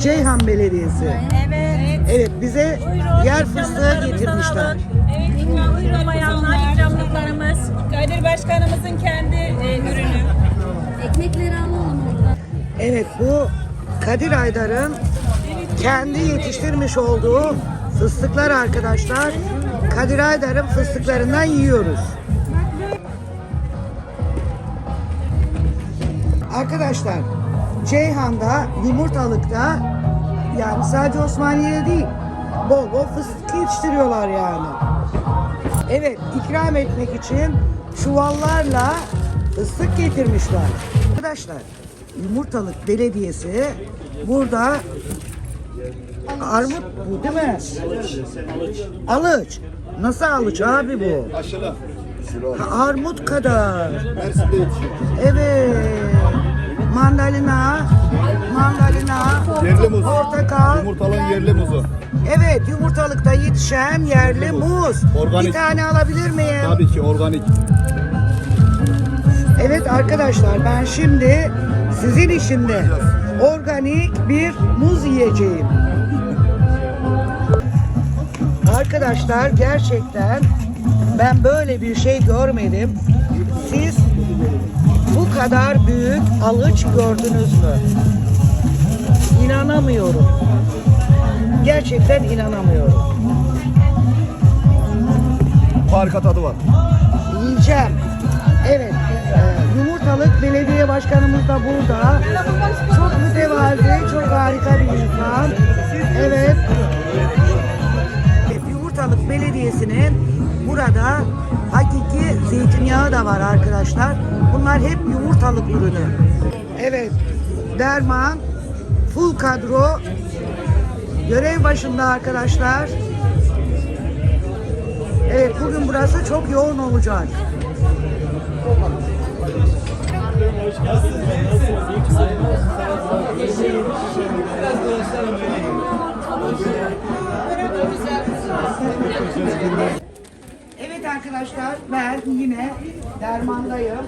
Ceyhan Belediyesi. Evet. Evet bize Buyurun, yer fıstığı getirmişler. Evet, ikram, buyurun bayanlar, ikramlıklarımız. Kadir Başkanımızın kendi e, ürünü. Ekmekleri alalım orada. Evet bu Kadir Aydar'ın kendi yetiştirmiş olduğu fıstıklar arkadaşlar. Kadir Aydar'ın fıstıklarından yiyoruz. Arkadaşlar Ceyhan'da, Yumurtalık'ta yani sadece Osmaniye'de değil bol bol fıstık yetiştiriyorlar yani. Evet ikram etmek için çuvallarla fıstık getirmişler. Arkadaşlar Yumurtalık Belediyesi burada armut bu değil mi? Alıç. Nasıl alıç abi bu? Aşılı. Armut kadar. Evet. Mandalina, mandalina, Yerli muz. portakal. Yumurtalı yerli muzu. Evet, yumurtalıkta yetişen yerli muz. Organik. Bir tane alabilir miyim? Tabii ki organik. Evet arkadaşlar ben şimdi sizin için de organik bir muz yiyeceğim. Arkadaşlar gerçekten ben böyle bir şey görmedim. Siz bu kadar büyük alıç gördünüz mü? İnanamıyorum. Gerçekten inanamıyorum. Harika tadı var. Yiyeceğim. Evet. e, Yumurtalık Belediye Başkanımız da burada. Çok mütevazi, çok harika bir insan. Evet. Yumurtalık Belediyesi'nin burada hakiki zeytinyağı da var arkadaşlar. Bunlar hep yumurtalık ürünü. Evet. Derman full kadro görev başında arkadaşlar. Evet bugün burası çok yoğun olacak. Evet arkadaşlar ben yine dermandayım.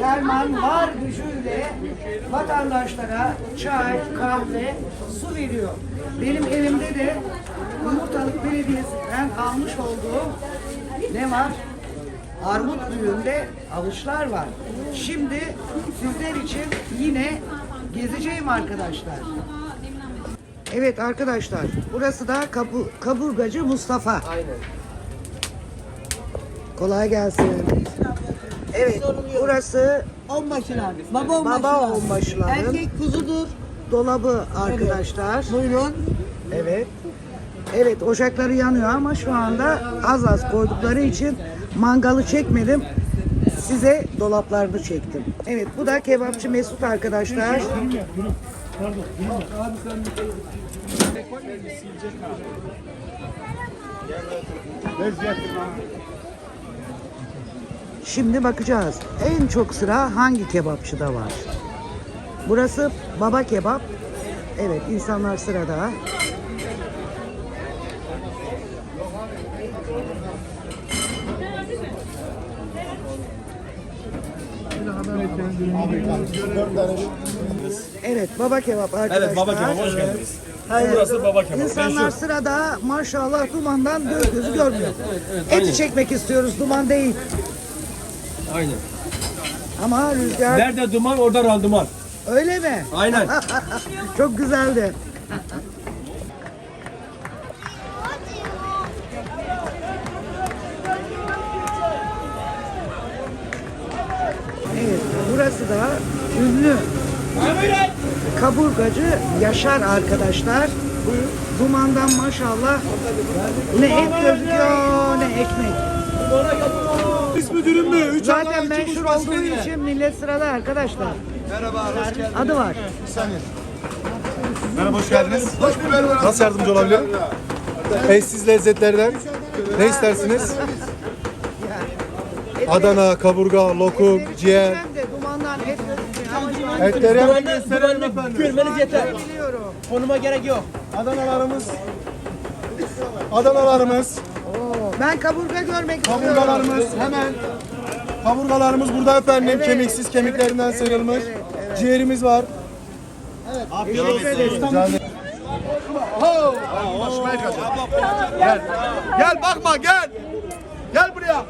Derman var gücüyle vatandaşlara çay, kahve, su veriyor. Benim elimde de Yumurtalık Belediyesi'nden almış olduğum ne var? Armut büyüğünde avuçlar var. Şimdi sizler için yine gezeceğim arkadaşlar. Evet arkadaşlar burası da kabu, kaburgacı Mustafa. Kolay gelsin. Evet, burası Onbaşılar. Baba onbaşılar. baba onbaşıların Erkek kuzudur. dolabı arkadaşlar. Buyurun. Evet. Evet, ocakları yanıyor ama şu anda az az koydukları için mangalı çekmedim. Size dolaplarını çektim. Evet, bu da kebapçı Mesut arkadaşlar. Şimdi bakacağız. En çok sıra hangi kebapçıda var? Burası Baba Kebap. Evet, insanlar sırada. Evet, Baba Kebap arkadaşlar. Evet baba kebap hoş geldiniz. Evet. Burası baba kebap. İnsanlar Meşhur. sırada maşallah dumandan göz gözü görmüyor. Eti çekmek istiyoruz, duman değil. Aynen. Ama rüzgar Nerede duman orada randıman. öyle mi? Aynen. Çok güzeldi. Evet, burası da ünlü kaburgacı Yaşar arkadaşlar. Dumandan maşallah ne et gözüküyor ne ekmek. İsmi dürüm mü? Üç Zaten meşhur olduğu için millet sırada arkadaşlar. Merhaba, hoş geldiniz. Adı var. Merhaba, hoş geldiniz. Nasıl yardımcı olabilirim? Eşsiz lezzetlerden. Ne istersiniz? Adana, kaburga, lokum, ciğer. Etleri Güvenli, güvenli efendim. görmeniz yeter. biliyorum. Konuma gerek yok. Adanalarımız. Adanalarımız, Ben kaburga görmek istiyorum. kaburgalarımız hemen. Kaburgalarımız burada efendim. Evet. Kemiksiz kemiklerinden sıyrılmış. Ciğerimiz var. Teşekkür ederim. Rica ederim. Ho! Başıma yıkacağım. Gel. Gel bakma gel. Gel buraya.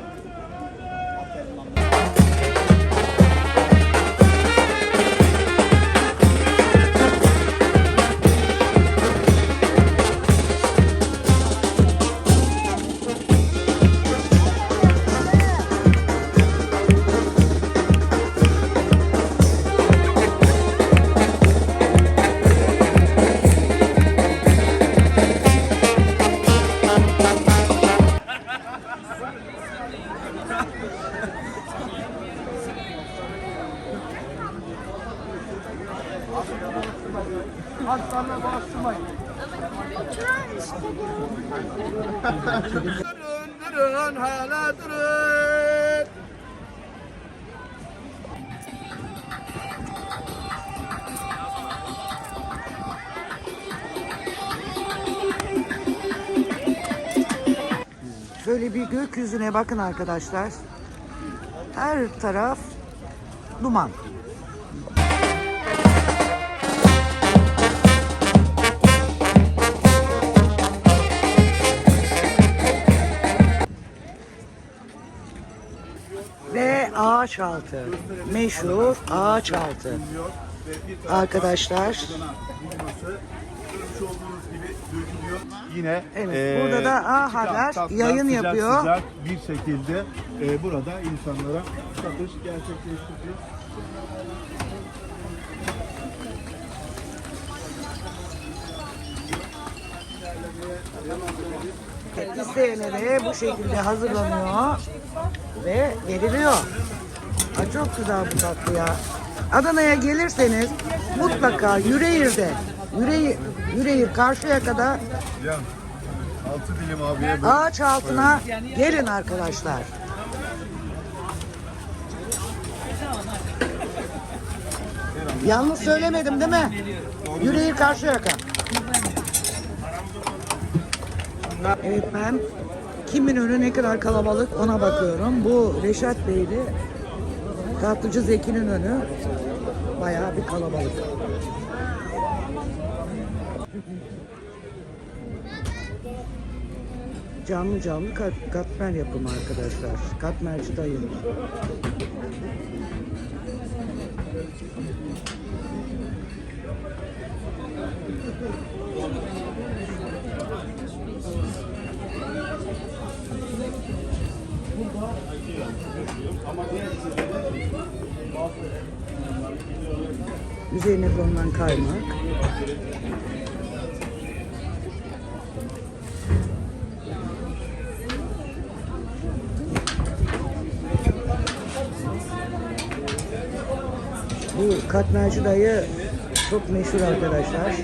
Şöyle bir gökyüzüne bakın arkadaşlar. Her taraf duman. Ve ağaç altı. Meşhur ağaç altı. Arkadaşlar. Yine Evet, eee, burada da A Haber yayın sıcak yapıyor. Sıcak bir şekilde eee, burada insanlara satış gerçekleştiriyor. İsteyene de bu şekilde hazırlanıyor ve veriliyor. Ha, çok güzel bu tatlı ya. Adana'ya gelirseniz mutlaka Yüreğir'de, Yüreğir, Yüreğir Karşıyaka'da Can, altı dilim abiye ağaç altına gelin arkadaşlar. Yanlış söylemedim değil mi? Yüreğir Karşıyaka. Evet ben kimin önü ne kadar kalabalık ona bakıyorum. Bu Reşat Beyli Tatlıcı Zeki'nin önü bayağı bir kalabalık. Canlı canlı kat, katmer yapımı arkadaşlar. Katmerci dayım. Üzerine konulan kaymak. Bu katmerci dayı çok meşhur arkadaşlar.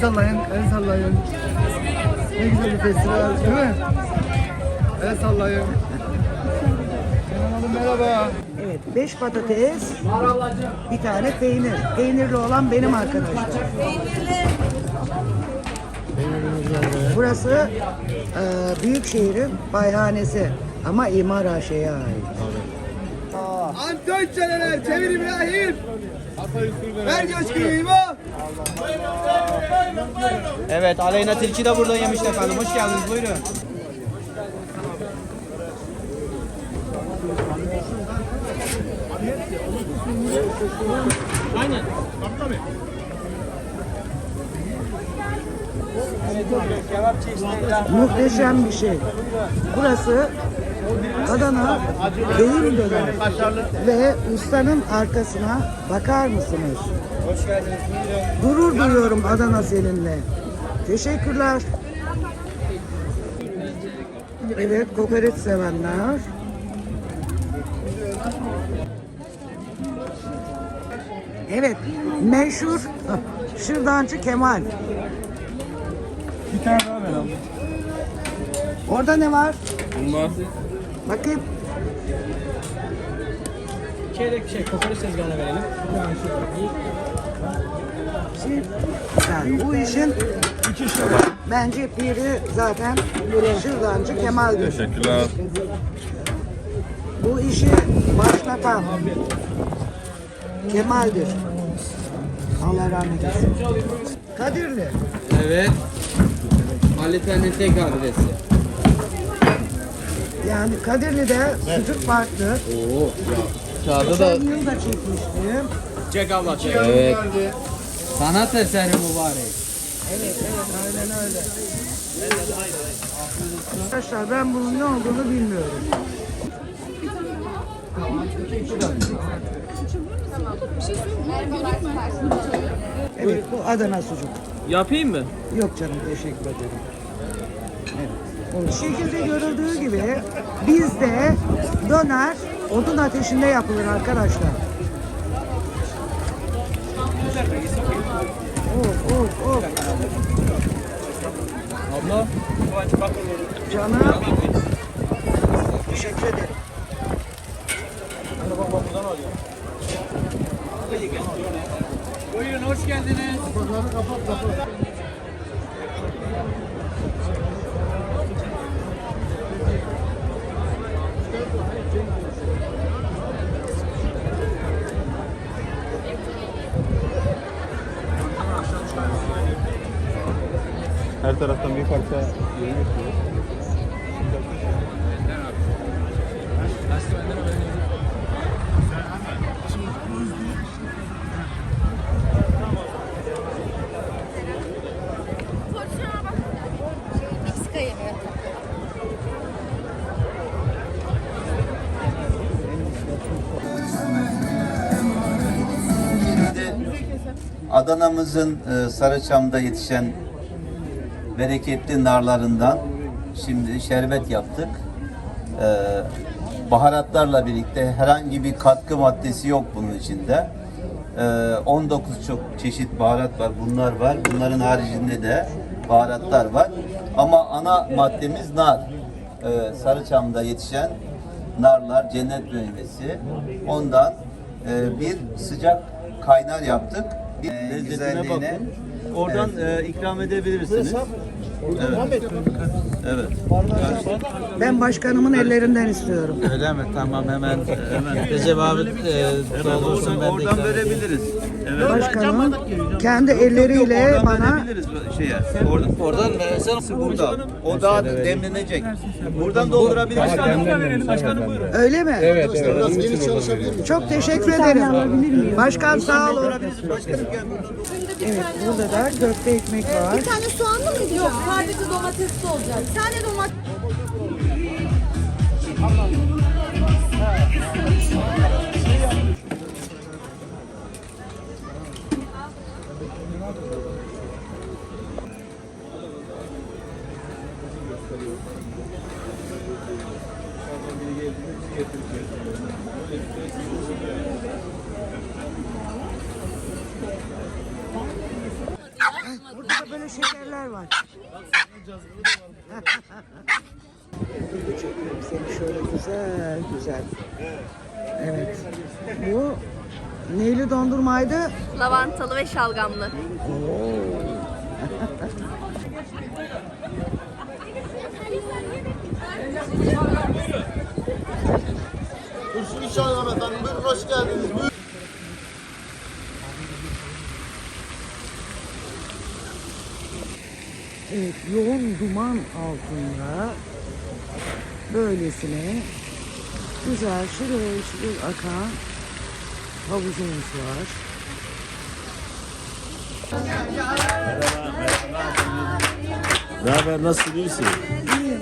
El sallayın, el sallayın. Ne güzel bir festival değil mi? El sallayın. Hanım merhaba. Evet, beş patates, bir tane peynir. Peynirli olan benim arkadaşlar. Burası e, Büyükşehir'in bayhanesi ama İmar AŞ'ye ait. Antoy Çeneler, Çevir İbrahim. Ver coşkuyu İbo. Evet Aleyna Tilki de burada yemiş efendim. Hoş geldiniz buyurun. Aynen. Çeşitleri. Muhteşem bir şey. Burası Adana köyün döner. Ve ustanın arkasına bakar mısınız? Hoş geldiniz buyurun. Gurur duyuyorum Adana seninle. Teşekkürler. Evet, kokoreç sevenler. Evet, meşhur şırdancı Kemal. Bir tane daha ver abi. Orada ne var? Bunlar. Bakayım. Çeyrek şey kokoreç tezgahına verelim. Yani bu işin bence piri zaten şırdancı Kemal'dir. Teşekkürler. Bu işi başlatan Kemal'dir. Allah rahmet eylesin. Kadirli. Evet. Halita'nın tek adresi. Yani Kadirli'de sucuk farklı. Oo. Kağıdı da Geçen yıl da çekmiştim. Çek abla çek. evet. Sanat eseri mübarek. Evet, evet, aynen öyle. Arkadaşlar ben bunun ne olduğunu bilmiyorum. Evet, bu Adana sucuk. Yapayım mı? Yok canım, teşekkür ederim. Evet. Bu şekilde görüldüğü gibi bizde döner odun ateşinde yapılır arkadaşlar. Of of of. Abla. Canım. Teşekkür ederim. Buyurun hoş geldiniz. Her taraftan bir parça Adana'mızın e, Sarıçam'da yetişen bereketli narlarından şimdi şerbet yaptık. E, baharatlarla birlikte herhangi bir katkı maddesi yok bunun içinde. E, 19 çok çeşit baharat var. Bunlar var. Bunların haricinde de baharatlar var. Ama ana maddemiz nar. E, Sarıçam'da yetişen narlar, cennet meyvesi. Ondan e, bir sıcak kaynar yaptık. Bir Lezzetine güzelliğine. bakın. Oradan e, ikram edebilirsiniz. Evet. Evet. Ben başkanımın ellerinden istiyorum. Öyle mi? Tamam hemen hemen. Recep abi e, doldursun Oradan, ben de oradan ikram edeyim. verebiliriz. Evet. Başkanım kendi elleriyle Oradan bana verebiliriz şeye. Oradan. Oradan versene. Burada. O daha demlenecek. Buradan doldurabiliriz. verelim başkanım buyurun. öyle mi? Evet, Çok teşekkür ederim. Başkan sağ olun. Evet, burada da köfte ekmek var. Bir tane soğanlı mıydı? Yok sadece domatesli olacak. Bir tane domates. Burada da böyle şekerler var. Burada çekiyorum seni şöyle güzel güzel. Evet. Bu neyli dondurmaydı? Lavantalı ve şalgamlı. Evet, yoğun duman altında böylesine güzel şırıl şırıl akan havuzumuz var. Ne haber nasılsın? İyi